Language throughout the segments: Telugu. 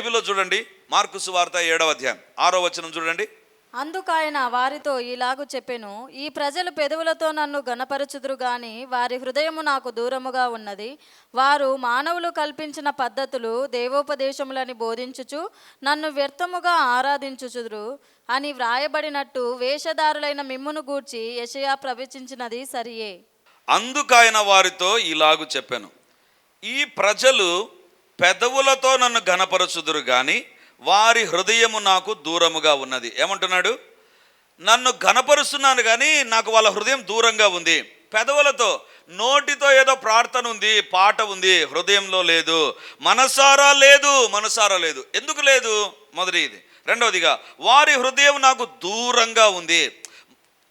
బైబిల్లో చూడండి మార్కు సువార్త ఏడవ అధ్యాయం ఆరో వచనం చూడండి. అందుకాయన వారితో ఇలాగు చెప్పెను ఈ ప్రజలు పెదవులతో నన్ను గణపరచుదురు గాని వారి హృదయము నాకు దూరముగా ఉన్నది. వారు మానవులు కల్పించిన పద్ధతులు దేవోపదేశములని బోధించుచు నన్ను వ్యర్థముగా ఆరాధించుచుదురు అని వ్రాయబడినట్టు వేషధారులైన మిమ్మును గూర్చి యెషయా ప్రవచించినది సరియే. అందుకాయన వారితో ఇలాగు చెప్పాను ఈ ప్రజలు పెదవులతో నన్ను ఘనపరచుదురు కానీ వారి హృదయము నాకు దూరముగా ఉన్నది. ఏమంటున్నాడు? నన్ను ఘనపరుస్తున్నాను కానీ నాకు వాళ్ళ హృదయం దూరంగా ఉంది. పెదవులతో నోటితో ఏదో ప్రార్థన ఉంది పాట ఉంది హృదయంలో లేదు మనసారా లేదు మనసారా లేదు. ఎందుకు లేదు? మొదటిది. రెండవదిగా వారి హృదయం నాకు దూరంగా ఉంది.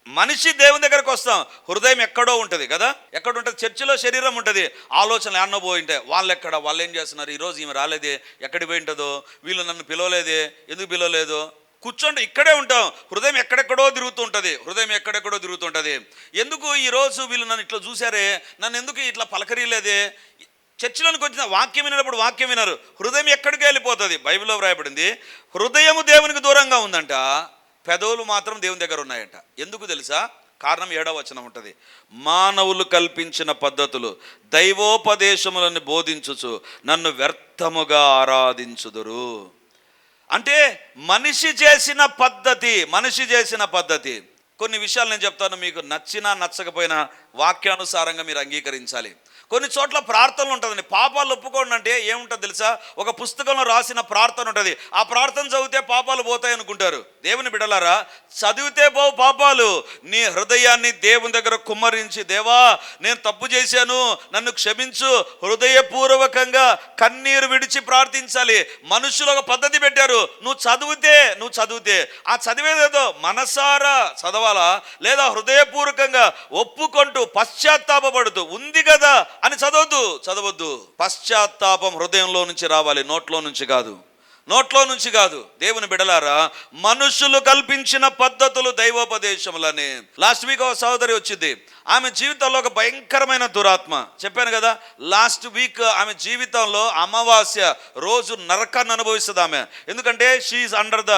మనిషి దేవుని దగ్గరకు వస్తాం హృదయం ఎక్కడో ఉంటుంది కదా? ఎక్కడ ఉంటుంది చర్చిలో శరీరం ఉంటుంది. ఆలోచనలు ఎన్నో పోయి ఉంటాయి వాళ్ళు ఎక్కడ వాళ్ళు ఏం చేస్తున్నారు? ఈరోజు ఈమె రాలేదే. ఎక్కడికి పోయి ఉంటుందో? వీళ్ళు నన్ను పిలవలేదే. ఎందుకు పిలవలేదు? కూర్చోండి ఇక్కడే ఉంటాం. హృదయం ఎక్కడెక్కడో తిరుగుతూ ఉంటుంది. హృదయం ఎక్కడెక్కడో తిరుగుతుంటుంది ఎందుకు ఈరోజు వీళ్ళు నన్ను ఇట్లా చూసారే నన్ను ఎందుకు ఇట్లా పలకరీలేదే చర్చిలోనికి వచ్చిన వాక్యం వినప్పుడు వాక్యం వినరు. హృదయం ఎక్కడికి వెళ్ళిపోతుంది? బైబిల్లో వ్రాయబడింది. హృదయము దేవునికి దూరంగా ఉందంట. పెదవులు మాత్రం దేవుని దగ్గర ఉన్నాయంట. ఎందుకు తెలుసా? కారణం ఏడవ వచనం ఉంటుంది. మానవులు కల్పించిన పద్ధతులు దైవోపదేశములను బోధించుచు నన్ను వ్యర్థముగా ఆరాధించుదురు. అంటే మనిషి చేసిన పద్ధతి మనిషి చేసిన పద్ధతి. కొన్ని విషయాలు నేను చెప్తాను మీకు నచ్చినా నచ్చకపోయినా వాక్యానుసారంగా మీరు అంగీకరించాలి. కొన్ని చోట్ల ప్రార్థనలు ఉంటుందండి. పాపాలు ఒప్పుకోండి అంటే ఏముంటుంది తెలుసా? ఒక పుస్తకంలో రాసిన ప్రార్థన ఉంటుంది. ఆ ప్రార్థన చదివితే పాపాలు పోతాయి అనుకుంటారు. దేవుని బిడలారా చదివితే పోవు పాపాలు. నీ హృదయాన్ని దేవుని దగ్గర కుమ్మరించి దేవా నేను తప్పు చేశాను. నన్ను క్షమించు. హృదయపూర్వకంగా కన్నీరు విడిచి ప్రార్థించాలి. మనుషులు ఒక పద్ధతి పెట్టారు. నువ్వు చదివితే నువ్వు చదివితే. ఆ చదివేదేదో మనసారా చదవాలా? లేదా హృదయపూర్వకంగా ఒప్పుకుంటూ పశ్చాత్తాపపడుతూ. ఉంది కదా అని చదవద్దు చదవద్దు. పశ్చాత్తాపం హృదయంలో నుంచి రావాలి నోట్లో నుంచి కాదు. నోట్లో నుంచి కాదు దేవుని బిడలారా మనుషులు కల్పించిన పద్ధతులు దైవోపదేశములని. లాస్ట్ వీక్ ఒక సహోదరి వచ్చింది. ఆమె జీవితంలో ఒక భయంకరమైన దురాత్మ. చెప్పాను కదా లాస్ట్ వీక్ ఆమె జీవితంలో అమావాస్య రోజు నరకాన్ని అనుభవిస్తుంది ఆమె. ఎందుకంటే she's under the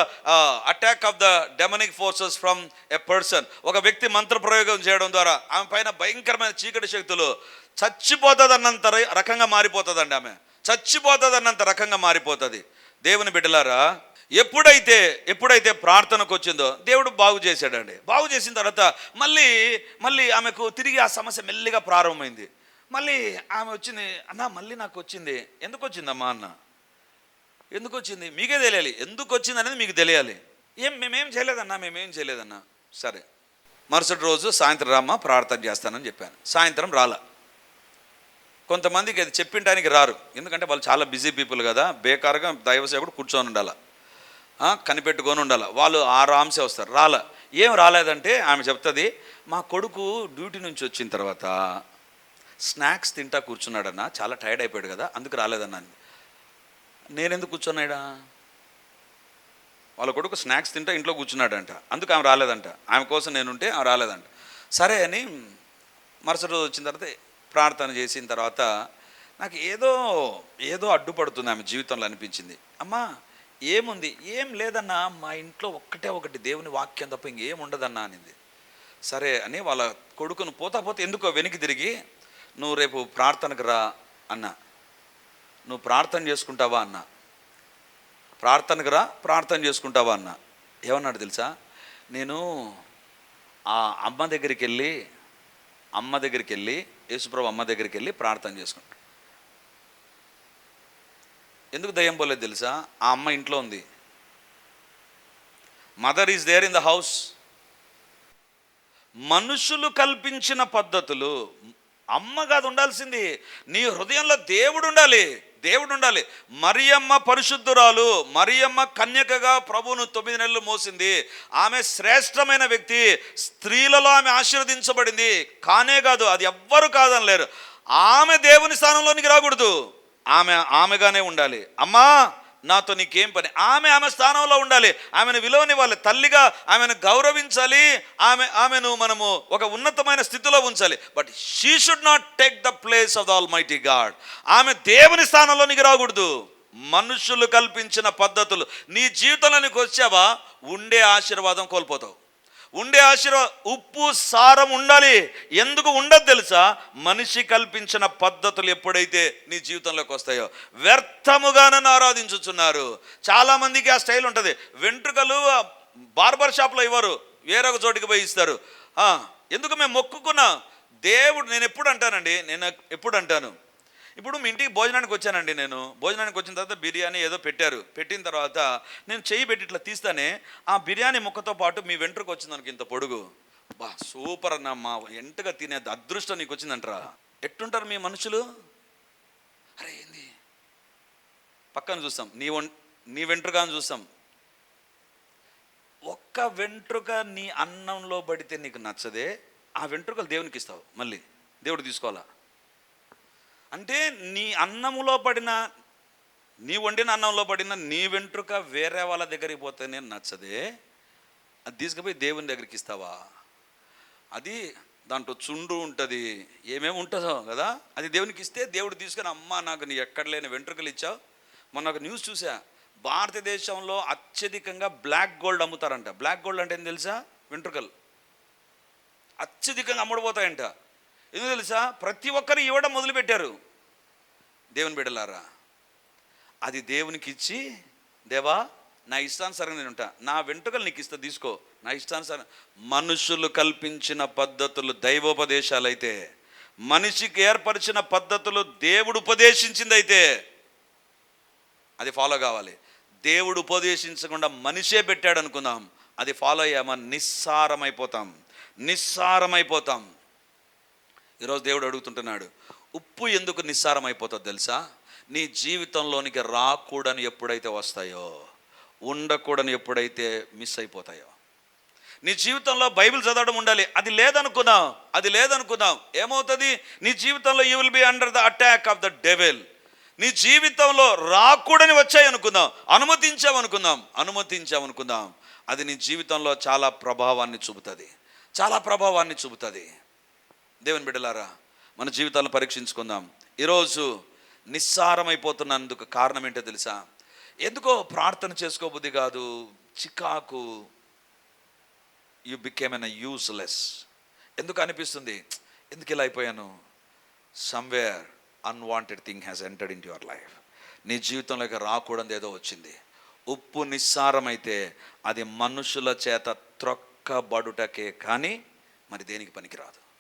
attack of the demonic forces from a person ఒక వ్యక్తి మంత్ర ప్రయోగం చేయడం ద్వారా ఆమె పైన భయంకరమైన చీకటి శక్తులు చచ్చిపోతుంది అన్నంత రకంగా మారిపోతుందండి ఆమె. చచ్చిపోతుంది అన్నంత రకంగా మారిపోతుంది. దేవుని బిడ్డలారా ఎప్పుడైతే ఎప్పుడైతే ప్రార్థనకు వచ్చిందో దేవుడు బాగు చేశాడండి. బాగు చేసిన తర్వాత మళ్ళీ మళ్ళీ ఆమెకు తిరిగి ఆ సమస్య మెల్లిగా ప్రారంభమైంది. మళ్ళీ ఆమె వచ్చింది అన్న మళ్ళీ నాకు వచ్చింది ఎందుకు వచ్చిందమ్మా అన్న? ఎందుకు వచ్చింది మీకే తెలియాలి. ఎందుకు వచ్చింది అనేది మీకు తెలియాలి. ఏం మేమేం చేయలేదన్నా మేమేం చేయలేదన్నా. సరే. మరుసటి రోజు సాయంత్రం రామ్మ ప్రార్థన చేస్తానని చెప్పాను. సాయంత్రం రాలా. కొంతమందికి అది చెప్పింటానికి రారు. ఎందుకంటే వాళ్ళు చాలా బిజీ పీపుల్ కదా. బేకారుగా దైవసేవకుడు కూర్చొని ఉండాలి. కనిపెట్టుకొని ఉండాలి. వాళ్ళు ఆరాంసే వస్తారు. రాలే. ఏం రాలేదంటే ఆమె చెప్తుంది మా కొడుకు డ్యూటీ నుంచి వచ్చిన తర్వాత స్నాక్స్ తింటా కూర్చున్నాడన్నా చాలా టైర్డ్ అయిపోయాడు కదా అందుకు రాలేదన్నా నేనెందుకు కూర్చున్నాడా వాళ్ళ కొడుకు స్నాక్స్ తింటా ఇంట్లో కూర్చున్నాడంట. అందుకు ఆమె రాలేదంట. ఆమె కోసం నేనుంటే ఆమె రాలేదంట. సరే అని మరుసటి రోజు వచ్చిన తర్వాత ప్రార్థన చేసిన తర్వాత నాకు ఏదో ఏదో అడ్డుపడుతుంది ఆమె జీవితంలో అనిపించింది. అమ్మా ఏముంది? ఏం లేదన్నా మా ఇంట్లో ఒక్కటే ఒకటి దేవుని వాక్యం తప్ప ఇంకేం ఉండదన్నా అనింది. సరే అని వాళ్ళ కొడుకును పోతా పోతే ఎందుకో వెనక్కి తిరిగి నువ్వు రేపు ప్రార్థనకు రా అన్నా. నువ్వు ప్రార్థన చేసుకుంటావా అన్న. ప్రార్థనకు రా ప్రార్థన చేసుకుంటావా అన్న. ఏమన్నాడు తెలుసా? నేను ఆ అమ్మ దగ్గరికి వెళ్ళి అమ్మ దగ్గరికి వెళ్ళి యేసుప్రభు అమ్మ దగ్గరికి వెళ్ళి ప్రార్థన చేసుకుంటాడు. ఎందుకు దయ్యం పోలేదు తెలుసా? ఆ అమ్మ ఇంట్లో ఉంది. Mother is there in the house మనుషులు కల్పించిన పద్ధతులు. అమ్మ కాదు ఉండాల్సింది. నీ హృదయంలో దేవుడు ఉండాలి. దేవుడు ఉండాలి మరియమ్మ పరిశుద్ధురాలు మరియమ్మ కన్యకగా ప్రభువును తొమ్మిది నెలలు మోసింది. ఆమె శ్రేష్టమైన వ్యక్తి స్త్రీలలో ఆమె ఆశీర్వదించబడింది. కానే కాదు అది ఎవ్వరు కాదని లేరు ఆమె దేవుని స్థానంలోనికి రాకూడదు. ఆమె ఆమెగానే ఉండాలి. అమ్మా! నాతో నీకేం పని? ఆమె ఆమె స్థానంలో ఉండాలి. ఆమెను విలువనివ్వాలి. తల్లిగా ఆమెను గౌరవించాలి. ఆమె ఆమెను మనము ఒక ఉన్నతమైన స్థితిలో ఉంచాలి. But she should not take the place of the almighty God ఆమె దేవుని స్థానంలోనికి రాకూడదు. మనుషులు కల్పించిన పద్ధతులు. నీ జీవితంలోనికి వచ్చావా? ఉండే ఆశీర్వాదం కోల్పోతావు. ఉండే ఆశీర్వాదం ఉప్పు సారం ఉండాలి. ఎందుకు ఉండదు తెలుసా? మనిషి కల్పించిన పద్ధతులు ఎప్పుడైతే నీ జీవితంలోకి వస్తాయో. వ్యర్థముగా నన్ను ఆరాధించుచున్నారు చాలామందికి ఆ స్టైల్ ఉంటుంది. వెంట్రుకలు బార్బర్ షాప్లో ఇవ్వరు. వేరొక చోటికి పోయి ఇస్తారు. ఎందుకు మేము మొక్కుకున్నాం? దేవుడు నేను ఎప్పుడు అంటానండి? నేను ఎప్పుడు అంటాను? ఇప్పుడు మీ ఇంటికి భోజనానికి వచ్చానండి నేను. భోజనానికి వచ్చిన తర్వాత బిర్యానీ ఏదో పెట్టారు. పెట్టిన తర్వాత నేను చెయ్యి పెట్టి ఇట్లా తీస్తానే ఆ బిర్యానీ ముక్కతో పాటు మీ వెంట్రుకు వచ్చింది ఇంత పొడుగు. బా సూపర్ అన్న మా ఎంటగా తినేది అదృష్టం నీకు వచ్చిందంటరా. ఎట్టుంటారు మీ మనుషులు? అరే ఏంది? పక్కన చూస్తాం. నీ వం నీ వెంట్రుకని చూస్తాం. ఒక్క వెంట్రుక నీ అన్నంలో పడితే నీకు నచ్చదే ఆ వెంట్రుకలు దేవునికి ఇస్తావు. మళ్ళీ దేవుడు తీసుకోవాలా? అంటే నీ అన్నములో పడిన నీ వండిన అన్నంలో పడిన నీ వెంట్రుక వేరే వాళ్ళ దగ్గరికి పోతేనే నచ్చదే. అది తీసుకుపోయి దేవుని దగ్గరికి ఇస్తావా? అది దాంట్లో చుండు ఉంటుంది. ఏమేమి ఉంటుందో కదా? అది దేవునికి ఇస్తే దేవుడు తీసుకొని అమ్మ నాకు నీ ఎక్కడ లేని వెంట్రుకలు ఇచ్చావు? మొన్న ఒక న్యూస్ చూసా భారతదేశంలో అత్యధికంగా బ్లాక్ గోల్డ్ అమ్ముతారంట. బ్లాక్ గోల్డ్ అంటే ఏం తెలుసా? వెంట్రుకలు. అత్యధికంగా అమ్ముడుపోతాయంట. ఎందుకు తెలుసా? ప్రతి ఒక్కరు ఇవ్వడం మొదలుపెట్టారు. దేవుని బిడ్డలారా అది దేవునికి ఇచ్చి దేవా నా ఇష్టానుసారంగా నేను ఉంటా. నా వెంట్రుకలు నీకు ఇస్తా తీసుకో. నా ఇష్టానుసారం మనుషులు కల్పించిన పద్ధతులు దైవోపదేశాలు అయితే మనిషికి ఏర్పరిచిన పద్ధతులు దేవుడు ఉపదేశించింది అయితే అది ఫాలో కావాలి. దేవుడు ఉపదేశించకుండా మనిషే పెట్టాడు అనుకుందాం అది ఫాలో అయ్యామా? నిస్సారమైపోతాం. నిస్సారమైపోతాం. ఈరోజు దేవుడు అడుగుతుంటున్నాడు ఉప్పు ఎందుకు నిస్సారం అయిపోతుంది తెలుసా? నీ జీవితంలోనికి రాకూడని ఎప్పుడైతే వస్తాయో ఉండకూడని ఎప్పుడైతే మిస్ అయిపోతాయో. నీ జీవితంలో బైబిల్ చదవడం ఉండాలి. అది లేదనుకుందాం అది లేదనుకుందాం. ఏమవుతుంది? నీ జీవితంలో you will be under the attack of the devil నీ జీవితంలో రాకూడని వచ్చాయి అనుకుందాం అనుమతించామనుకుందాం అనుమతించామనుకుందాం. అది నీ జీవితంలో చాలా ప్రభావాన్ని చూపుతుంది. చాలా ప్రభావాన్ని చూపుతుంది. దేవుని బిడ్డలారా మన జీవితాలను పరీక్షించుకుందాం. ఈరోజు నిస్సారమైపోతున్నందుకు కారణం ఏంటో తెలుసా? ఎందుకో ప్రార్థన చేసుకోబుద్ధి కాదు. చికాకు. యు బికేమ్ ఎన్ యూస్లెస్ ఎందుకు అనిపిస్తుంది? ఎందుకు ఇలా అయిపోయాను? Somewhere unwanted thing has entered in your life నీ జీవితంలోకి రాకూడదు ఏదో వచ్చింది. ఉప్పు నిస్సారమైతే అది మనుషుల చేత త్రొక్కబడుటకే కానీ మరి దేనికి పనికిరాదు.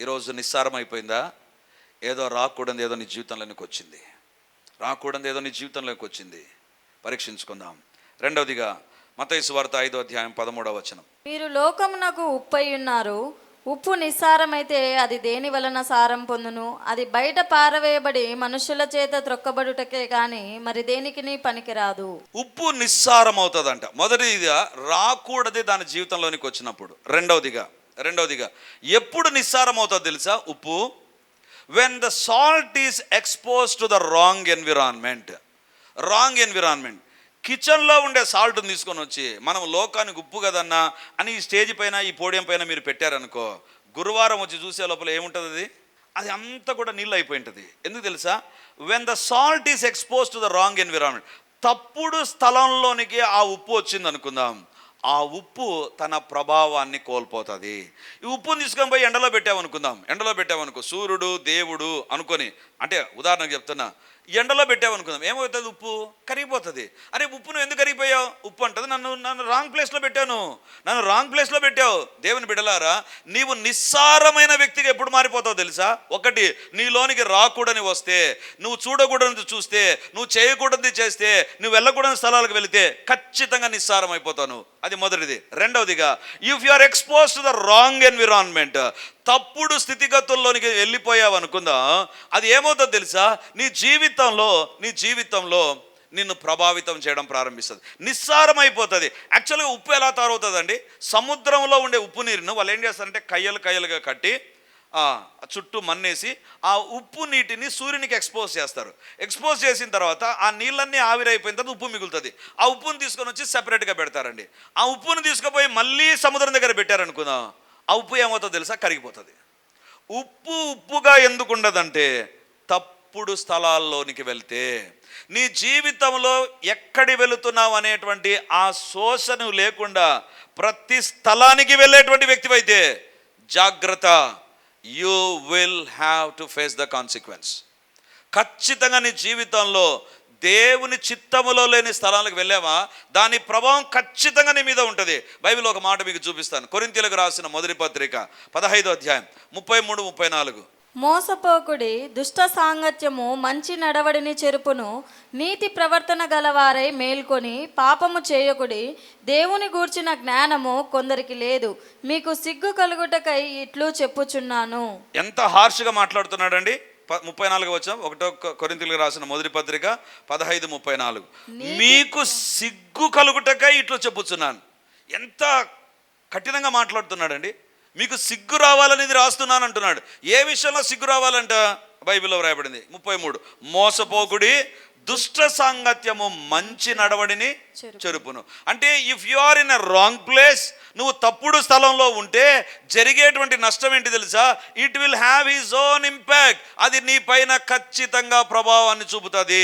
ఈరోజు నిస్సారం అయిపోయిందా ఏదో రాకూడదు ఏదో నీ జీవితంలోనికి వచ్చింది. రాకూడదు ఏదో నీ జీవితంలోకి వచ్చింది. పరీక్షించుకుందాం. రెండవదిగా మతైసు వార్త ఐదో అధ్యాయం పదమూడవ వచనం. మీరు లోకమునకు ఉప్పై ఉన్నారు. ఉప్పు నిస్సారమైతే అది దేని వలన సారం పొందును? అది బయట పారవేయబడి మనుషుల చేత త్రొక్కబడుటకే గాని మరి దేనికి పనికిరాదు? ఉప్పు నిస్సారం అవుతుందంట మొదటిదిగా రాకూడదే దాని జీవితంలోనికి వచ్చినప్పుడు. రెండవదిగా రెండవదిగా ఎప్పుడు నిస్సారం అవుతుందో తెలుసా? ఉప్పు. When the salt is expose to the wrong environment wrong environment కిచెన్లో ఉండే సాల్ట్ని తీసుకొని వచ్చి మనం లోకానికి ఉప్పు కదన్నా అని ఈ స్టేజ్ పైన ఈ పోడియం పైన మీరు పెట్టారనుకో గురువారం వచ్చి చూసే లోపల ఏముంటుంది అది? అది అంతా కూడా నీళ్ళు అయిపోయి ఉంటుంది. ఎందుకు తెలుసా? When the salt is expose to the wrong environment తప్పుడు స్థలంలోనికి ఆ ఉప్పు వచ్చింది అనుకుందాం ఆ ఉప్పు తన ప్రభావాన్ని కోల్పోతుంది. ఈ ఉప్పుని తీసుకొని పోయి ఎండలో పెట్టామనుకుందాం. ఎండలో పెట్టామనుకో సూర్యుడు దేవుడు అనుకొని అంటే ఉదాహరణకు చెప్తున్నా ఎండలో పెట్టామనుకుందాం ఏమవుతుంది? ఉప్పు కరిగిపోతుంది. అరే ఉప్పు నువ్వు ఎందుకు కరిగిపోయావు? ఉప్పు అంటది. నన్ను నన్ను రాంగ్ ప్లేస్లో పెట్టాను నన్ను రాంగ్ ప్లేస్లో పెట్టావు. దేవుని బిడలారా నీవు నిస్సారమైన వ్యక్తిగా ఎప్పుడు మారిపోతావు తెలుసా? ఒకటి నీలోనికి రాకూడని వస్తే నువ్వు చూడకూడనిది చూస్తే నువ్వు చేయకూడనిది చేస్తే నువ్వు వెళ్ళకూడని స్థలాలకు వెళితే ఖచ్చితంగా నిస్సారం అయిపోతావు అది మొదటిది. రెండవదిగా if you are expose to the wrong environment తప్పుడు స్థితిగతుల్లోనికి వెళ్ళిపోయావు అనుకుందా. అది ఏమవుతుందో తెలుసా? నీ జీవితంలో నీ జీవితంలో నిన్ను ప్రభావితం చేయడం ప్రారంభిస్తుంది. నిస్సారం అయిపోతుంది యాక్చువల్గా ఉప్పు ఎలా తయారవుతుందండి సముద్రంలో ఉండే ఉప్పు నీరును వాళ్ళు ఏం చేస్తారంటే కయ్యలు కయ్యలుగా కట్టి చుట్టూ మన్నేసి ఆ ఉప్పు నీటిని సూర్యునికి ఎక్స్పోజ్ చేస్తారు. ఎక్స్పోజ్ చేసిన తర్వాత ఆ నీళ్ళన్నీ ఆవిరైపోయిన తర్వాత ఉప్పు మిగులుతుంది. ఆ ఉప్పును తీసుకొని వచ్చి సెపరేట్గా పెడతారండి. ఆ ఉప్పును తీసుకుపోయి మళ్ళీ సముద్రం దగ్గర పెట్టారనుకుందాం. ఆ ఉప్పు ఏమవుతుందో తెలుసా? కరిగిపోతుంది. ఉప్పు ఉప్పుగా ఎందుకు ఉండదంటే తప్పుడు స్థలాల్లోనికి వెళ్తే నీ జీవితంలో ఎక్కడి వెళుతున్నావు అనేటువంటి ఆ శోషను లేకుండా ప్రతి స్థలానికి వెళ్ళేటువంటి వ్యక్తివైతే జాగ్రత్త you will have to face the consequence ఖచ్చితంగా నీ జీవితంలో దేవుని చిత్తములో లేని స్థలాలకు వెళ్ళావా? దాని ప్రభావం ఖచ్చితంగా నీ మీద ఉంటుంది. బైబిల్ ఒక మాట మీకు చూపిస్తాను. కొరింతీలకు రాసిన మొదటి పత్రిక పదహైదో అధ్యాయం ముప్పై మూడు ముప్పై నాలుగు మోసపోకుడి దుష్ట సాంగత్యము మంచి నడవడిని చెరుపును నీతి ప్రవర్తన గలవారై మేల్కొని పాపము చేయకుడి దేవుని గూర్చిన జ్ఞానము కొందరికి లేదు. మీకు సిగ్గు కలుగుటకై ఇట్లు చెప్పుచున్నాను. ఎంత హార్ష్గా మాట్లాడుతున్నాడండి? ముప్పై నాలుగు వచ్చాం ఒకటో కొ- కొరింథీయులకు రాసిన మొదటి పత్రిక పదహైదు ముప్పై నాలుగు. మీకు సిగ్గు కలుగుటకై ఇట్లా చెప్పుచున్నాను. ఎంత కఠినంగా మాట్లాడుతున్నాడండి. మీకు సిగ్గు రావాలనేది రాస్తున్నాను అంటున్నాడు. ఏ విషయంలో సిగ్గు రావాలంట? బైబిల్లో వ్రాయబడింది ముప్పై మూడు. మోసపోకుడి దుష్ట సాంగత్యము మంచి నడవడిని చెరుపు. చెరుపును. అంటే if you are in a wrong place నువ్వు తప్పుడు స్థలంలో ఉంటే జరిగేటువంటి నష్టం ఏంటి తెలుసా? It will have his own impact అది నీ పైన ఖచ్చితంగా ప్రభావాన్ని చూపుతుంది.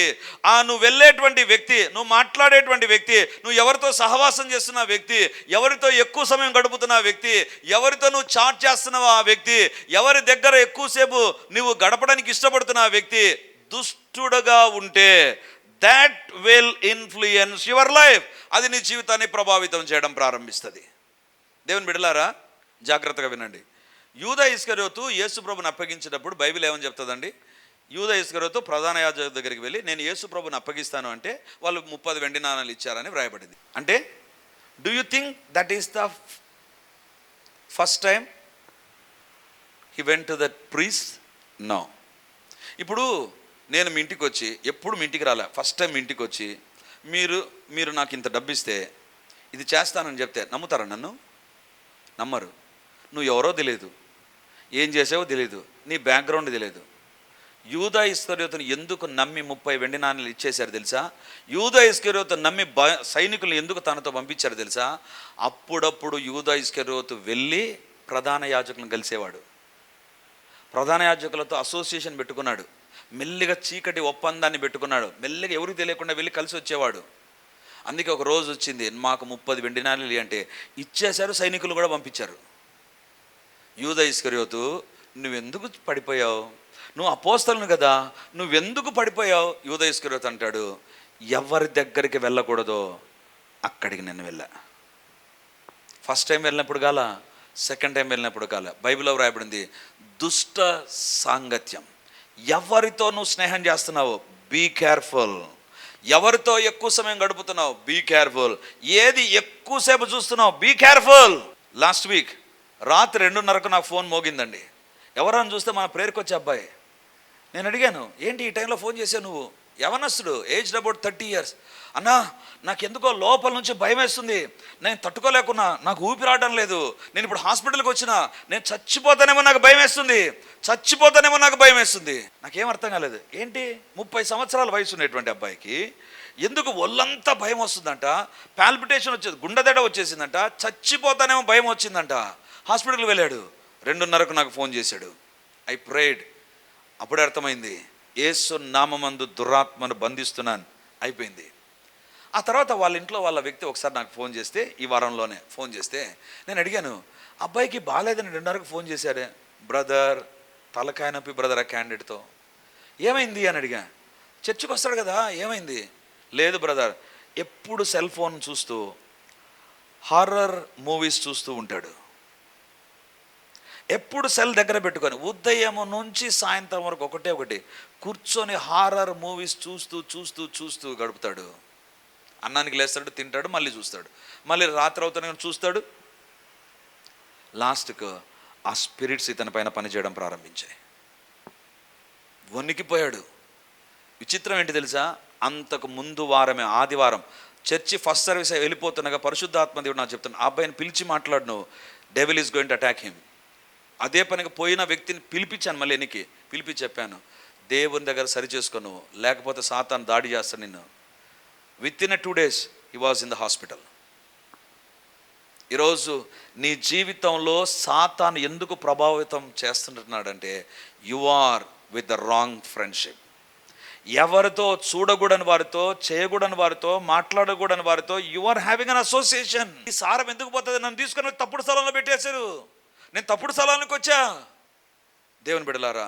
ఆ నువ్వు వెళ్ళేటువంటి వ్యక్తి నువ్వు మాట్లాడేటువంటి వ్యక్తి నువ్వు ఎవరితో సహవాసం చేస్తున్న వ్యక్తి ఎవరితో ఎక్కువ సమయం గడుపుతున్న వ్యక్తి ఎవరితో నువ్వు చాట్ చేస్తున్నావు ఆ వ్యక్తి ఎవరి దగ్గర ఎక్కువసేపు నువ్వు గడపడానికి ఇష్టపడుతున్న ఆ వ్యక్తి దుష్టుడుగా ఉంటే that will influence your life అది నీ జీవితాన్ని ప్రభావితం చేయడం ప్రారంభిస్తుంది. దేవుని బిడలారా జాగ్రత్తగా వినండి. యూద ఇస్కరోతు యేసు ప్రభుని అప్పగించేటప్పుడు బైబిల్ ఏమని చెప్తుందండి? యూద ఇస్కరోతు ప్రధాన యాజక దగ్గరికి వెళ్ళి నేను యేసు ప్రభుని అప్పగిస్తాను అంటే వాళ్ళు ముప్పది వెండి నాణాలు ఇచ్చారని వ్రాయబడింది. అంటే do you think that is the first time he went to that priest no ఇప్పుడు నేను మీ ఇంటికి వచ్చి ఎప్పుడు మీ ఇంటికి రాలే. ఫస్ట్ టైం మీ ఇంటికి వచ్చి మీరు మీరు నాకు ఇంత డబ్బు ఇస్తే ఇది చేస్తానని చెప్తే నమ్ముతారా నన్ను? నమ్మరు. నువ్వు ఎవరో తెలియదు ఏం చేసావో తెలియదు నీ బ్యాక్గ్రౌండ్ తెలియదు యూదా ఇస్కర్యోతను ఎందుకు నమ్మి ముప్పై వెండి నాణ్యలు ఇచ్చేశారు తెలుసా? యూదా ఇస్కర్యోతను నమ్మి బ సైనికులు ఎందుకు తనతో పంపించారు తెలుసా? అప్పుడప్పుడు యూదా ఇస్కర్యోతు వెళ్ళి ప్రధాన యాజకులను కలిసేవాడు. ప్రధాన యాజకులతో అసోసియేషన్ పెట్టుకున్నాడు. మెల్లిగా చీకటి ఒప్పందాన్ని పెట్టుకున్నాడు. మెల్లిగా ఎవరికి తెలియకుండా వెళ్ళి కలిసి వచ్చేవాడు. అందుకే ఒక రోజు వచ్చింది మాకు ముప్పది వెండి నాణ్యాలు అంటే ఇచ్చేశారు సైనికులు కూడా పంపించారు. యూద ఇస్కరియోతు నువ్వెందుకు పడిపోయావు? నువ్వు అపోస్తలను కదా నువ్వెందుకు పడిపోయావు? యూద ఇస్కరియోతు అంటాడు ఎవరి దగ్గరికి వెళ్ళకూడదో అక్కడికి నేను వెళ్ళా. ఫస్ట్ టైం వెళ్ళినప్పుడు కాల సెకండ్ టైం వెళ్ళినప్పుడు కాల బైబిల్లో రాయబడింది దుష్ట సాంగత్యం. ఎవరితో నువ్వు స్నేహం చేస్తున్నావు? బీ కేర్ఫుల్ ఎవరితో ఎక్కువ సమయం గడుపుతున్నావు? బీ కేర్ఫుల్ ఏది ఎక్కువసేపు చూస్తున్నావు? బీ కేర్ఫుల్ లాస్ట్ వీక్ రాత్రి రెండున్నరకు నాకు ఫోన్ మోగిందండి. ఎవరని చూస్తే మన ప్రేరుకొచ్చే అబ్బాయి. నేను అడిగాను ఏంటి ఈ టైంలో ఫోన్ చేసావు నువ్వు? యవనస్తుడు ఏజ్ అబౌట్ థర్టీ ఇయర్స్ అన్నా నాకు ఎందుకో లోపల నుంచి భయం వేస్తుంది నేను తట్టుకోలేకున్నా నాకు ఊపిరాడడం లేదు. నేను ఇప్పుడు హాస్పిటల్కి వచ్చిన నేను చచ్చిపోతానేమో నాకు భయం వేస్తుంది చచ్చిపోతానేమో నాకు భయం వేస్తుంది నాకేం అర్థం కాలేదు. ఏంటి? ముప్పై సంవత్సరాల వయసు ఉన్నటువంటి అబ్బాయికి ఎందుకు ఒళ్ళంతా భయం వస్తుందంట? పాల్పిటేషన్ వచ్చేది గుండెదడ వచ్చేసిందంట. చచ్చిపోతానేమో భయం వచ్చిందంట. హాస్పిటల్కి వెళ్ళాడు. రెండున్నరకు నాకు ఫోన్ చేశాడు. ఐ ప్రేడ్ అప్పుడే అర్థమైంది. ఏసు నామందు దురాత్మను బంధిస్తున్నాను. అయిపోయింది. ఆ తర్వాత వాళ్ళ ఇంట్లో వాళ్ళ వ్యక్తి ఒకసారి నాకు ఫోన్ చేస్తే ఈ వారంలోనే ఫోన్ చేస్తే నేను అడిగాను అబ్బాయికి బాగాలేదని రెండున్నరకు ఫోన్ చేశాడే బ్రదర్ తలకాయ నొప్పి బ్రదర్ ఆ క్యాండిడేట్తో? ఏమైంది? అని అడిగా. చర్చికి వస్తాడు కదా ఏమైంది? లేదు బ్రదర్ ఎప్పుడు సెల్ ఫోన్ చూస్తూ హారర్ మూవీస్ చూస్తూ ఉంటాడు. ఎప్పుడు సెల్ దగ్గర పెట్టుకొని ఉదయం నుంచి సాయంత్రం వరకు ఒకటే ఒకటి కూర్చొని హారర్ మూవీస్ చూస్తూ చూస్తూ చూస్తూ గడుపుతాడు. అన్నానికి లేస్తాడు తింటాడు మళ్ళీ చూస్తాడు. మళ్ళీ రాత్రి అవుతానే చూస్తాడు. లాస్ట్కు ఆ స్పిరిట్స్ ఇతని పైన పనిచేయడం ప్రారంభించాయి. వణికిపోయాడు. విచిత్రం ఏంటి తెలుసా? అంతకు ముందు వారమే ఆదివారం చర్చి ఫస్ట్ సర్వీస్ వెళ్ళిపోతుండగా పరిశుద్ధాత్మ దేవుడు నాకు చెప్తున్నాను ఆ అబ్బాయిని పిలిచి మాట్లాడు నువ్వు devil is going to attack him. అదే పనికి పోయిన వ్యక్తిని పిలిపించాను మళ్ళీ ఎనికి పిలిపి చెప్పాను దేవుని దగ్గర సరి చేసుకోను లేకపోతే సాతాను దాడి చేస్తాను నిన్ను. Within two days he was in the hospital ఈరోజు నీ జీవితంలో సాతాను ఎందుకు ప్రభావితం చేస్తుంటున్నాడంటే you are with the wrong friendship ఎవరితో చూడకూడని వారితో చేయకూడని వారితో మాట్లాడకూడని వారితో you are having an association ఈ సారం ఎందుకు పోతుంది? నన్ను తీసుకుని తప్పుడు స్థలంలో పెట్టేశారు. నేను తప్పుడు స్థలానికి వచ్చా? దేవుని బిడలారా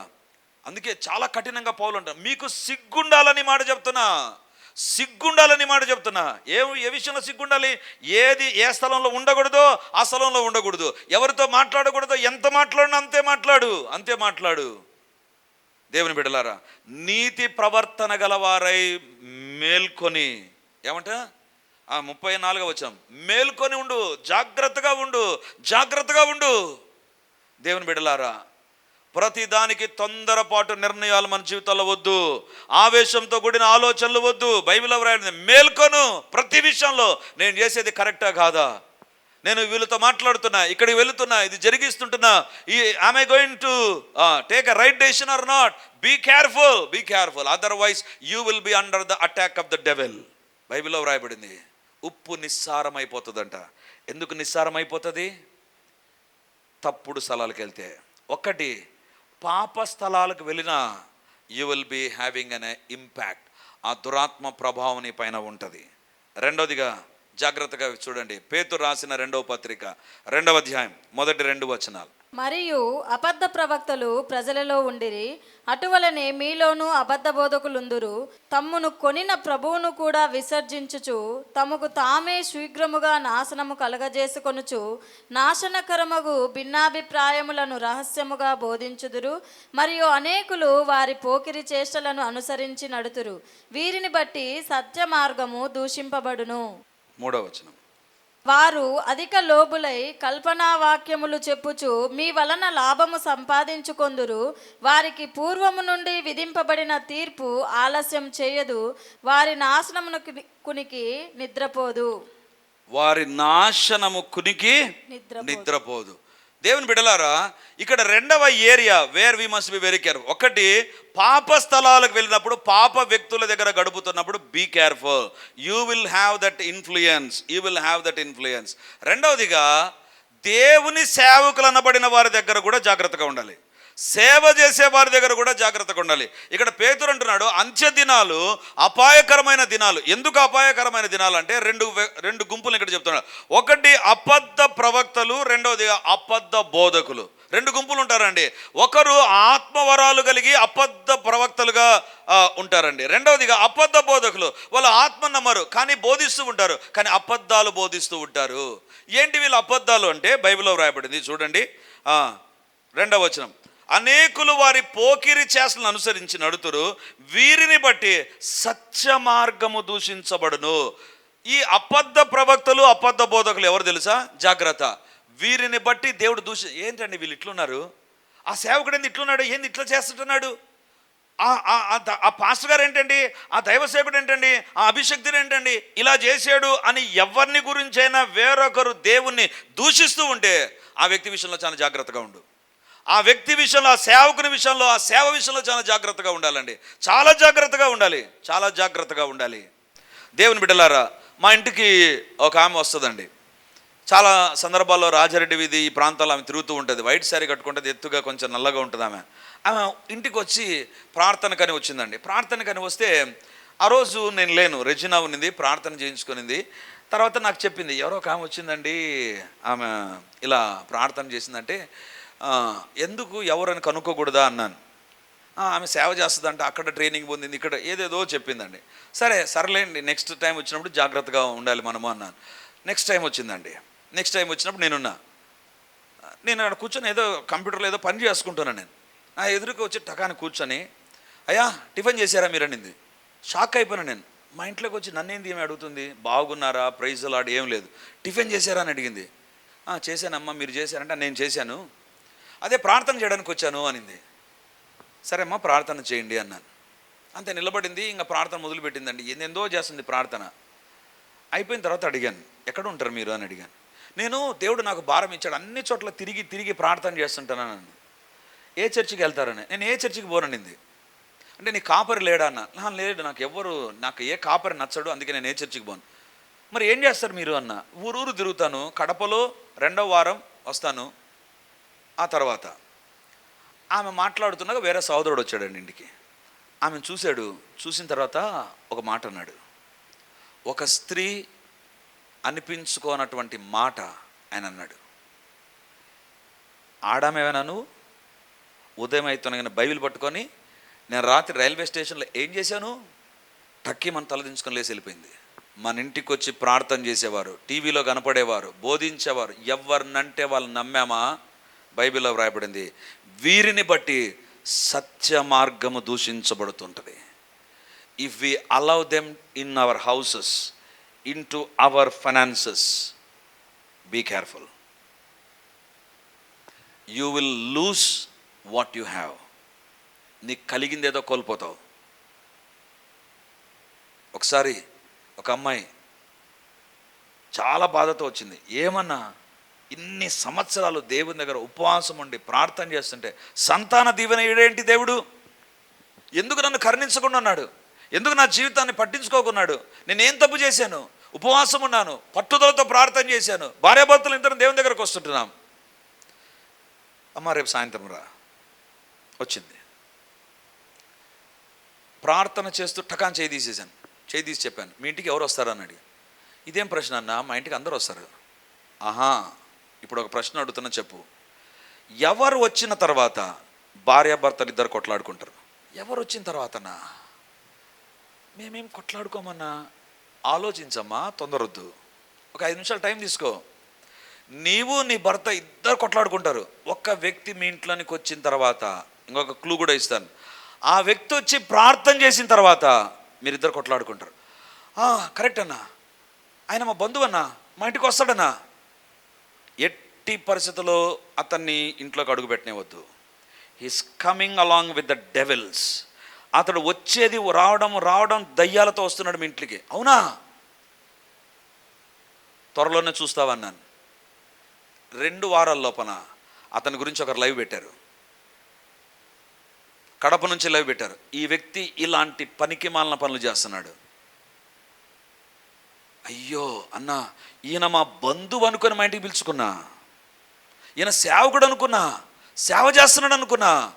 అందుకే చాలా కఠినంగా పౌలు అంటారు మీకు సిగ్గుండాలని మాట చెప్తున్నా సిగ్గుండాలని మాట చెప్తున్నా. ఏ ఏ విషయంలో సిగ్గుండాలి? ఏది ఏ స్థలంలో ఉండకూడదో ఆ స్థలంలో ఉండకూడదు. ఎవరితో మాట్లాడకూడదో ఎంత మాట్లాడినా అంతే మాట్లాడు అంతే మాట్లాడు. దేవుని బిడలారా నీతి ప్రవర్తన గలవారై మేల్కొని ఏమంట? ముప్పై నాలుగో వచ్చాం మేల్కొని ఉండు జాగ్రత్తగా ఉండు జాగ్రత్తగా ఉండు. దేవుని బిడలారా ప్రతి దానికి తొందరపాటు నిర్ణయాలు మన జీవితంలో వద్దు ఆవేశంతో కూడిన ఆలోచనలు వద్దు బైబిల్లో వ్రాయడం మేల్కొను ప్రతి విషయంలో నేను చేసేది కరెక్టా కాదా? నేను వీళ్ళతో మాట్లాడుతున్నా ఇక్కడికి వెళుతున్నా ఇది జరిగిస్తుంటున్నా ఈ I going to take a right decision or not be careful be careful otherwise you will be under the attack of the devil బైబిల్లో వ్రాయబడింది ఉప్పు నిస్సారం అయిపోతుందంట ఎందుకు నిస్సారం అయిపోతుంది తప్పుడు స్థలాలకు వెళ్తే ఒకటి పాప స్థలాలకు వెళ్ళినా you will be having an impact ఆ దురాత్మ ప్రభావం నీ పైన ఉంటుంది. రెండవదిగా జాగ్రత్తగా చూడండి. పేతురు రాసిన రెండవ పత్రిక రెండవ అధ్యాయం మొదటి రెండు వచనాలు. మరియు అబద్ధ ప్రవక్తలు ప్రజలలో ఉండిరి అటువలనే మీలోనూ అబద్ధ బోధకులుందురు. తమ్మును కొనిన ప్రభువును కూడా విసర్జించుచు తమకు తామే శీఘ్రముగా నాశనము కలగజేసుకొనుచు నాశనకరమగు భిన్నాభిప్రాయములను రహస్యముగా బోధించుదురు. మరియు అనేకులు వారి పోకిరి చేష్టలను అనుసరించి నడుతురు. వీరిని బట్టి సత్య మార్గము దూషింపబడును. మూడవ వచనం. వారు అధిక లోబులై కల్పనా వాక్యములు చెప్పుచు మీ వలన లాభము సంపాదించుకొందురు. వారికి పూర్వము నుండి విధింపబడిన తీర్పు ఆలస్యం చేయదు. వారి నాశనమును కునికి నిద్రపోదు. వారి నాశనము కునికి నిద్రపోదు. దేవుని బిడలారా ఇక్కడ రెండవ area where we must be very care ఒకటి పాప స్థలాలకు వెళ్ళినప్పుడు పాప వ్యక్తుల దగ్గర గడుపుతున్నప్పుడు be careful you will have that influence you will have that influence రెండవదిగా దేవుని సేవకులు అనబడిన వారి దగ్గర కూడా జాగ్రత్తగా ఉండాలి. సేవ చేసే వారి దగ్గర కూడా జాగ్రత్తగా ఉండాలి. ఇక్కడ పేతురు అంటున్నాడు అంత్య దినాలు అపాయకరమైన దినాలు. ఎందుకు అపాయకరమైన దినాలు అంటే రెండు రెండు గుంపులు ఇక్కడ చెప్తున్నాడు. ఒకటి అబద్ధ ప్రవక్తలు రెండవది అబద్ధ బోధకులు. రెండు గుంపులు ఉంటారండి. ఒకరు ఆత్మవరాలు కలిగి అబద్ధ ప్రవక్తలుగా ఉంటారండి. రెండవదిగా అబద్ధ బోధకులు. వాళ్ళు ఆత్మ నమ్మరు కానీ బోధిస్తూ ఉంటారు. కానీ అబద్ధాలు బోధిస్తూ ఉంటారు. ఏంటి వీళ్ళు అబద్ధాలు అంటే? బైబిల్లో వ్రాయబడింది. చూడండి. రెండవ వచనం. అనేకులు వారి పోకిరి చేసలను అనుసరించి నడుతురు. వీరిని బట్టి సత్య మార్గము దూషించబడును. ఈ అబద్ధ ప్రవక్తలు అబద్ధ బోధకులు ఎవరు తెలుసా? జాగ్రత్త. వీరిని బట్టి దేవుడు దూషి ఏంటండి వీళ్ళు ఇట్లున్నారు? ఆ సేవకుడు ఏంది ఇట్లున్నాడు? ఏంది ఇట్లా చేస్తుంటున్నాడు? ఆ- ఆ- పాస్టర్ గారు ఏంటండి? ఆ దైవ సేవకుడు ఏంటండి? ఆ అభిషక్తుడు ఏంటండి? ఇలా చేశాడు అని ఎవరిని గురించైనా వేరొకరు దేవుణ్ణి దూషిస్తూ ఉంటే ఆ వ్యక్తి విషయంలో చాలా జాగ్రత్తగా ఉండు. ఆ వ్యక్తి విషయంలో ఆ సేవకుని విషయంలో ఆ సేవ విషయంలో చాలా జాగ్రత్తగా ఉండాలండి. చాలా జాగ్రత్తగా ఉండాలి. చాలా జాగ్రత్తగా ఉండాలి. దేవుని బిడ్డలారా మా ఇంటికి ఒక ఆమె వస్తుందండి. చాలా సందర్భాల్లో రాజారెడ్డి వీధి ఈ ప్రాంతాల్లో ఆమె తిరుగుతూ ఉంటుంది. వైట్ శారీ కట్టుకుంటుంది ఎత్తుగా కొంచెం నల్లగా ఉంటుంది ఆమె. ఆమె ఇంటికి వచ్చి ప్రార్థనకని వచ్చిందండి. ప్రార్థనకని వస్తే ఆ రోజు నేను లేను. రెజినా ఉన్నింది ప్రార్థన చేయించుకునింది. తర్వాత నాకు చెప్పింది ఎవరో ఒక ఆమె వచ్చిందండి. ఆమె ఇలా ప్రార్థన చేసిందంటే ఎందుకు ఎవరని కనుక్కోకూడదా అన్నాను. ఆమె సేవ చేస్తుందంట అక్కడ ట్రైనింగ్ పొందింది ఇక్కడ ఏదేదో చెప్పిందండి. సరే సర్లేండి నెక్స్ట్ టైం వచ్చినప్పుడు జాగ్రత్తగా ఉండాలి మనము అన్నాను. నెక్స్ట్ టైం వచ్చిందండి. నెక్స్ట్ టైం వచ్చినప్పుడు నేనున్నా. నేను అక్కడ కూర్చొని ఏదో కంప్యూటర్లో ఏదో పని చేసుకుంటున్నాను నేను. ఆ ఎదురుకు వచ్చి టకాని కూర్చొని అయ్యా టిఫిన్ చేశారా మీరు? అనింది. షాక్ అయిపోయినా నేను. మా ఇంట్లోకి వచ్చి నన్నేంది ఏమి అడుగుతుంది? బాగున్నారా? ప్రైజ్ లాడ్ ఏం లేదు. టిఫిన్ చేశారా? అని అడిగింది. చేశానమ్మా మీరు చేశారంటే నేను చేశాను. అదే ప్రార్థన చేయడానికి వచ్చాను అనింది. సరే అమ్మా ప్రార్థన చేయండి అన్నాను. అంతే నిలబడింది ఇంకా ప్రార్థన మొదలుపెట్టిందండి. ఎందెందో చేస్తుంది ప్రార్థన. అయిపోయిన తర్వాత అడిగాను ఎక్కడ ఉంటారు మీరు? అని అడిగాను. నేను దేవుడు నాకు భారం ఇచ్చాడు అన్ని చోట్ల తిరిగి తిరిగి ప్రార్థన చేస్తుంటానని ఏ చర్చికి వెళ్తారని? నేను ఏ చర్చికి పోనండింది అంటే నీ కాపరి లేడా? అన్న. "ఆహా, లేడు నాకు ఎవ్వరు నాకు ఏ కాపరి నచ్చడు అందుకే నేను ఏ చర్చికి పోను. మరి ఏం చేస్తారు మీరు? అన్న. ఊరూరు తిరుగుతాను కడపలో రెండవ వారం వస్తాను ఆ తర్వాత ఆమె మాట్లాడుతున్నాక వేరే సహోదరుడు వచ్చాడండి ఇంటికి. ఆమెను చూశాడు. చూసిన తర్వాత ఒక మాట అన్నాడు. ఒక స్త్రీ అనిపించుకోనటువంటి మాట ఆయన అన్నాడు. ఆడామేమైనా నువ్వు? ఉదయం అవుతున్న బైబిల్ పట్టుకొని నేను రాత్రి రైల్వే స్టేషన్లో ఏం చేశాను? టక్కి మన తలదించుకొని లేచి వెళ్ళిపోయింది. మన ఇంటికి వచ్చి ప్రార్థన చేసేవారు టీవీలో కనపడేవారు బోధించేవారు ఎవరినంటే వాళ్ళు నమ్మామా? బైబిల్లో వ్రాయబడింది వీరిని బట్టి సత్య మార్గము దూషించబడుతుంటుంది. If we allow them in our houses into our finances be careful you will lose what you have నీకు కలిగింది ఏదో కోల్పోతావు. ఒకసారి ఒక అమ్మాయి చాలా బాధతో వచ్చింది. ఏమన్నా? ఇన్ని సంవత్సరాలు దేవుని దగ్గర ఉపవాసం ఉండి ప్రార్థన చేస్తుంటే సంతాన దీవెన ఏడేంటి దేవుడు? ఎందుకు నన్ను కరుణించకుండా ఉన్నాడు? ఎందుకు నా జీవితాన్ని పట్టించుకోకున్నాడు? నేనేం తప్పు చేశాను? ఉపవాసం ఉన్నాను పట్టుదలతో ప్రార్థన చేశాను భార్యాభర్తలు ఇద్దరు దేవుని దగ్గరకు వస్తుంటున్నాం. అమ్మ రేపు సాయంత్రం రా. వచ్చింది. ప్రార్థన చేస్తూ టకాన్ చేయి తీసేసాను చేయి తీసి చెప్పాను మీ ఇంటికి ఎవరు వస్తారు అన్నాడు ఇదేం ప్రశ్న అన్న? మా ఇంటికి అందరూ వస్తారు. ఆహా ఇప్పుడు ఒక ప్రశ్న అడుగుతున్నా చెప్పు. ఎవరు వచ్చిన తర్వాత భార్యాభర్తలు ఇద్దరు కొట్లాడుకుంటారు? ఎవరు వచ్చిన తర్వాతనా? మేమేం కొట్లాడుకోమన్నా? ఆలోచించమ్మా తొందరొద్దు. ఒక ఐదు నిమిషాలు టైం తీసుకో. నీవు నీ భర్త ఇద్దరు కొట్లాడుకుంటారు. ఒక్క వ్యక్తి మీ ఇంట్లోనికి వచ్చిన తర్వాత ఇంకొక క్లూ కూడా ఇస్తాను. ఆ వ్యక్తి వచ్చి ప్రార్థన చేసిన తర్వాత మీరిద్దరు కొట్లాడుకుంటారు. కరెక్ట్ అన్నా ఆయన మా బంధువు అన్నా మా ఇంటికి వస్తాడన్నా? ఎట్టి పరిస్థితుల్లో అతన్ని ఇంట్లోకి అడుగుపెట్టనివద్దు he's coming along with the devils అతడు వచ్చేది రావడం రావడం దయ్యాలతో వస్తున్నాడు మీ ఇంట్లోకి. అవునా? త్వరలోనే చూస్తావన్నాను రెండు వారాల లోపల అతని గురించి ఒకరు లైవ్ పెట్టారు. కడప నుంచి లైవ్ పెట్టారు. ఈ వ్యక్తి ఇలాంటి పనికి మాలిన పనులు చేస్తున్నాడు. అయ్యో అన్న ఈయన మా బంధువు అనుకుని మా ఇంటికి పిలుచుకున్నా. ఈయన సేవకుడు అనుకున్నా సేవ చేస్తున్నాడు అనుకున్నా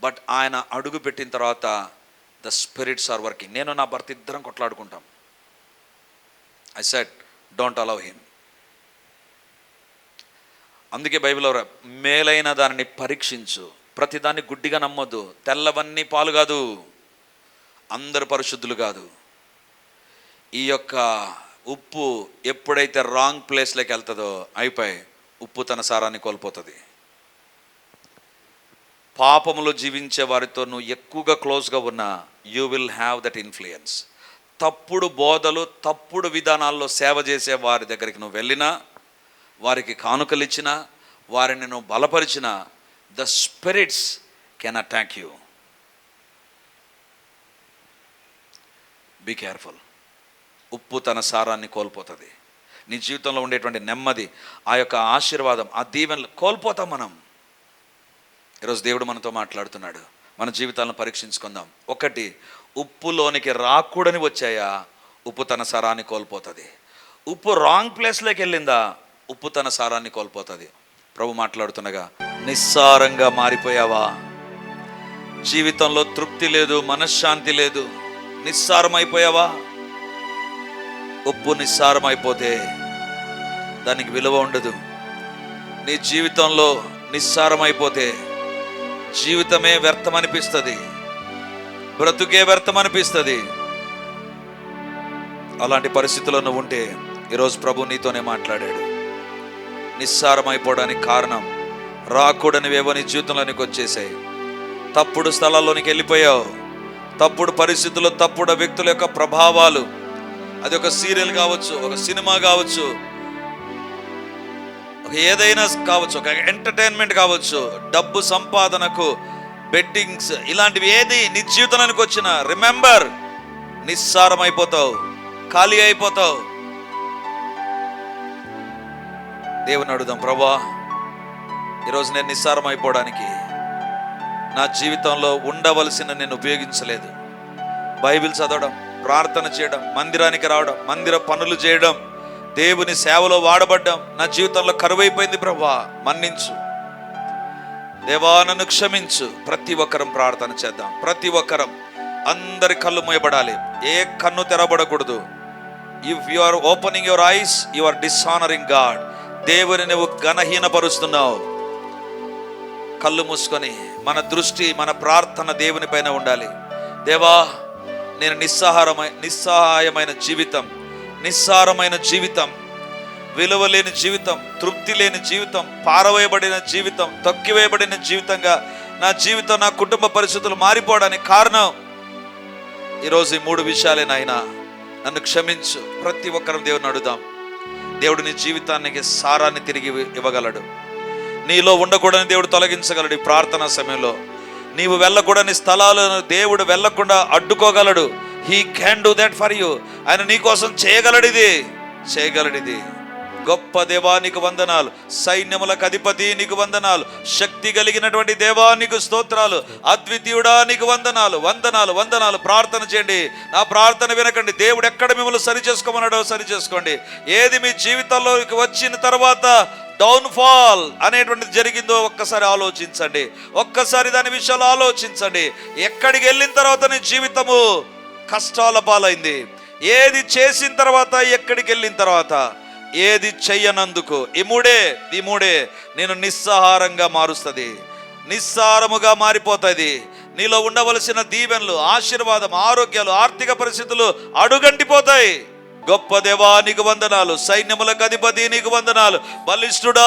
బట్ ఆయన అడుగు పెట్టిన తర్వాత ద స్పిరిట్స్ ఆర్ వర్కింగ్. నేను నా భర్త ఇద్దరం కొట్లాడుకుంటాం. I set don't allow him. అందుకే బైబిల్లో మేలైన దానిని పరీక్షించు. ప్రతిదాన్ని గుడ్డిగా నమ్మొద్దు. తెల్లవన్నీ పాలు కాదు అందరు పరిశుద్ధులు కాదు. ఈ యొక్క ఉప్పు ఎప్పుడైతే రాంగ్ ప్లేస్లోకి వెళ్తుందో అయిపోయి ఉప్పు తన సారాన్ని కోల్పోతుంది. పాపములో జీవించే వారితో నువ్వు ఎక్కువగా క్లోజ్గా ఉన్నా you will have that influence తప్పుడు బోధలు తప్పుడు విధానాల్లో సేవ చేసే వారి దగ్గరికి నువ్వు వెళ్ళినా వారికి కానుకలు ఇచ్చినా వారిని నువ్వు బలపరిచినా the spirits can attack you be careful ఉప్పు తన సారాన్ని కోల్పోతుంది. నీ జీవితంలో ఉండేటువంటి నెమ్మది ఆ యొక్క ఆశీర్వాదం ఆ దీవెనలు కోల్పోతాం మనం. ఈరోజు దేవుడు మనతో మాట్లాడుతున్నాడు. మన జీవితాలను పరీక్షించుకుందాం. ఒకటి ఉప్పులోనికి రాకూడని వచ్చాయా? ఉప్పు తన సారాన్ని కోల్పోతుంది. ఉప్పు రాంగ్ ప్లేస్లోకి వెళ్ళిందా? ఉప్పు తన సారాన్ని కోల్పోతుంది. ప్రభు మాట్లాడుతుండగా నిస్సారంగా మారిపోయావా? జీవితంలో తృప్తి లేదు మనశ్శాంతి లేదు. నిస్సారం అయిపోయావా ఉప్పు నిస్సారం అయిపోతే దానికి విలువ ఉండదు. నీ జీవితంలో నిస్సారం అయిపోతే జీవితమే వ్యర్థం అనిపిస్తుంది బ్రతుకే వ్యర్థం అనిపిస్తుంది అలాంటి పరిస్థితుల్లో నువ్వు ఉంటే ఈరోజు ప్రభు నీతోనే మాట్లాడాడు. నిస్సారం అయిపోవడానికి కారణం రాకూడనివేవో నీ జీవితంలోనికి వచ్చేసాయి. తప్పుడు స్థలాల్లోనికి వెళ్ళిపోయావు. తప్పుడు పరిస్థితుల్లో తప్పుడు వ్యక్తుల యొక్క ప్రభావాలు అది ఒక సీరియల్ కావచ్చు ఒక సినిమా కావచ్చు ఒక ఏదైనా కావచ్చు ఒక ఎంటర్టైన్మెంట్ కావచ్చు డబ్బు సంపాదనకు బెట్టింగ్స్ ఇలాంటివి ఏది నీ జీవితానికి వచ్చిన రిమెంబర్ నిస్సారం అయిపోతావు ఖాళీ అయిపోతావు. దేవుని అడుగుదాం ప్రభా ఈరోజు నేను నిస్సారం అయిపోవడానికి నా జీవితంలో ఉండవలసిన నేను ఉపయోగించలేదు. బైబిల్ చదవడం ప్రార్థన చేయడం మందిరానికి రావడం మందిర పనులు చేయడం దేవుని సేవలో వాడబడ్డం నా జీవితంలో కరువైపోయింది ప్రభా. మన్నించు. దేవా నన్ను క్షమించు. ప్రతి ఒక్కరం ప్రార్థన చేద్దాం. ప్రతి ఒక్కరం అందరి కళ్ళు మూయబడాలి. ఏ కన్ను తెరబడకూడదు if you are opening your eyes you are dishonouring God దేవుని నువ్వు ఘనహీనపరుస్తున్నావు. కళ్ళు మూసుకొని మన దృష్టి మన ప్రార్థన దేవుని పైన ఉండాలి. దేవా నేను నిస్సహారమై నిస్సహాయమైన జీవితం నిస్సారమైన జీవితం విలువ లేని జీవితం తృప్తి లేని జీవితం పారవేయబడిన జీవితం తొక్కివేయబడిన జీవితంగా నా జీవితం నా కుటుంబ పరిస్థితులు మారిపోవడానికి కారణం. ఈరోజు ఈ మూడు విషయాలే నాయన. నన్ను క్షమించు. ప్రతి ఒక్కరం దేవుని అడుగుదాం. దేవుడు నీ జీవితానికి సారాన్ని తిరిగి ఇవ్వగలడు. నీలో ఉండకూడని దేవుడు తొలగించగలడు ఈ ప్రార్థనా సమయంలో. నీవు వెళ్ళకూడని స్థలాలను దేవుడు వెళ్ళకుండా అడ్డుకోగలడు. He can do that for you ఆయన నీకోసం చేయగలడిది. చేయగలడిది. గొప్ప దేవా నీకు వందనాలు. సైన్యములకు అధిపతి నీకు వందనాలు. శక్తి కలిగినటువంటి దేవా నీకు స్తోత్రాలు. అద్వితీయుడా నీకు వందనాలు. వందనాలు వందనాలు. ప్రార్థన చేయండి. నా ప్రార్థన వినకండి. దేవుడు ఎక్కడ మిమ్మల్ని సరి చేసుకోమన్నాడో సరి చేసుకోండి ఏది మీ జీవితంలోకి వచ్చిన తర్వాత డౌన్ ఫాల్ అనేటువంటిది జరిగిందో ఒక్కసారి ఆలోచించండి. ఒక్కసారి దాని విషయాలు ఆలోచించండి. ఎక్కడికి వెళ్ళిన తర్వాత నీ జీవితము కష్టాల పాలైంది. ఏది చేసిన తర్వాత ఎక్కడికి వెళ్ళిన తర్వాత ఏది చెయ్యనందుకు ఈ మూడే ఈ మూడే నేను నిస్సహారంగా మారుస్తుంది. నిస్సారముగా మారిపోతుంది. నీలో ఉండవలసిన దీవెనలు ఆశీర్వాదం ఆరోగ్యాలు ఆర్థిక పరిస్థితులు అడుగంటిపోతాయి. గొప్ప దేవా నీకు వందనాలు సైన్యములకు అధిపతి నీకు వందనాలు బలిష్ఠుడా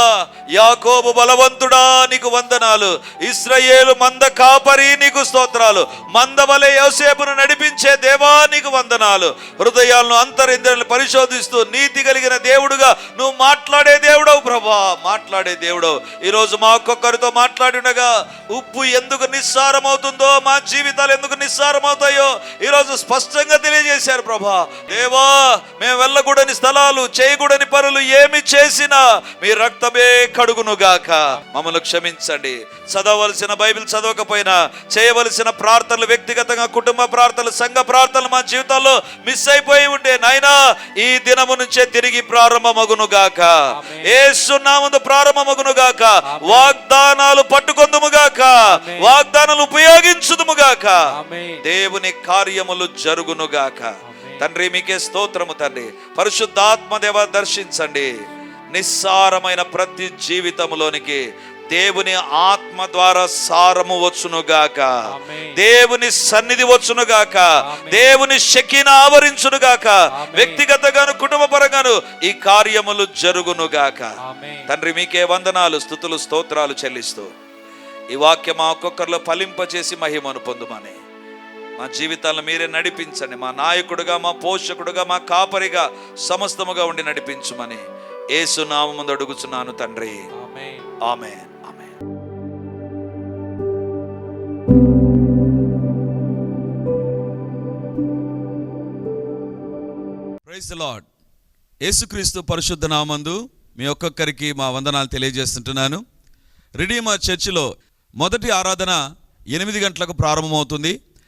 యాకోబు బలవంతుడా నీకు వందనాలు ఇస్రయేలు మంద కాపరి నీకు స్తోత్రాలు మందవలే యోసేపును నడిపించే దేవా నీకు వందనాలు. హృదయాలను అంతరింద్రియాలను పరిశోధిస్తూ నీతి కలిగిన దేవుడుగా నువ్వు మాట్లాడే దేవుడవు ప్రభా మాట్లాడే దేవుడవు. ఈరోజు మా ఒక్కొక్కరితో మాట్లాడినగా ఉప్పు ఎందుకు నిస్సారమవుతుందో మా జీవితాలు ఎందుకు నిస్సారమవుతాయో ఈరోజు స్పష్టంగా తెలియజేశారు ప్రభా. దేవా మేము వెళ్ళకూడని స్థలాలు చేయకూడని పనులు ఏమి చేసినా మీ రక్తమే కడుగునుగాక మమ్మల్ని క్షమించండి. చదవలసిన బైబిల్ చదవకపోయినా చేయవలసిన ప్రార్థనలు వ్యక్తిగతంగా కుటుంబ ప్రార్థనలు సంఘ ప్రార్థనలు మా జీవితాల్లో మిస్ అయిపోయి ఉంటే నాయనా ఈ దినము నుంచే తిరిగి ప్రారంభమగునుగాక ఏసునామందు ప్రారంభమగునుగాక వాగ్దానాలు పట్టుకొందుముగాక వాగ్దానాలు ఉపయోగించుదుముగాక. దేవుని కార్యములు జరుగునుగాక తండ్రి మీకే స్తోత్రము తండ్రి పరిశుద్ధాత్మ దేవ దర్శించండి నిస్సారమైన ప్రతి జీవితములోనికి దేవుని ఆత్మ ద్వారా సారము వచ్చునుగాక. దేవుని సన్నిధి వచ్చునుగాక. దేవుని శక్తిని ఆవరించునుగాక. వ్యక్తిగతగాను కుటుంబ పరంగాను ఈ కార్యములు జరుగునుగాక. తండ్రి మీకే వందనాలు స్థుతులు స్తోత్రాలు చెల్లిస్తూ ఈ వాక్యం మా ఒక్కొక్కరిలో ఫలింపచేసి మహిమను పొందుమని మా జీవితాలను మీరే నడిపించండి. మా నాయకుడుగా మా పోషకుడుగా మా కాపరిగా సమస్తముగా ఉండి నడిపించుమని ఏసు నామముందు అడుగుచున్నాను తండ్రి. ఆమేన్. ఆమె ఆమె ప్రైజ్ యేసుక్రీస్తు పరిశుద్ధ నామందు మీ ఒక్కొక్కరికి మా వందనాలు తెలియజేస్తుంటున్నాను. రిడీమర్ చర్చిలో మొదటి ఆరాధన ఎనిమిది గంటలకు ప్రారంభమవుతుంది.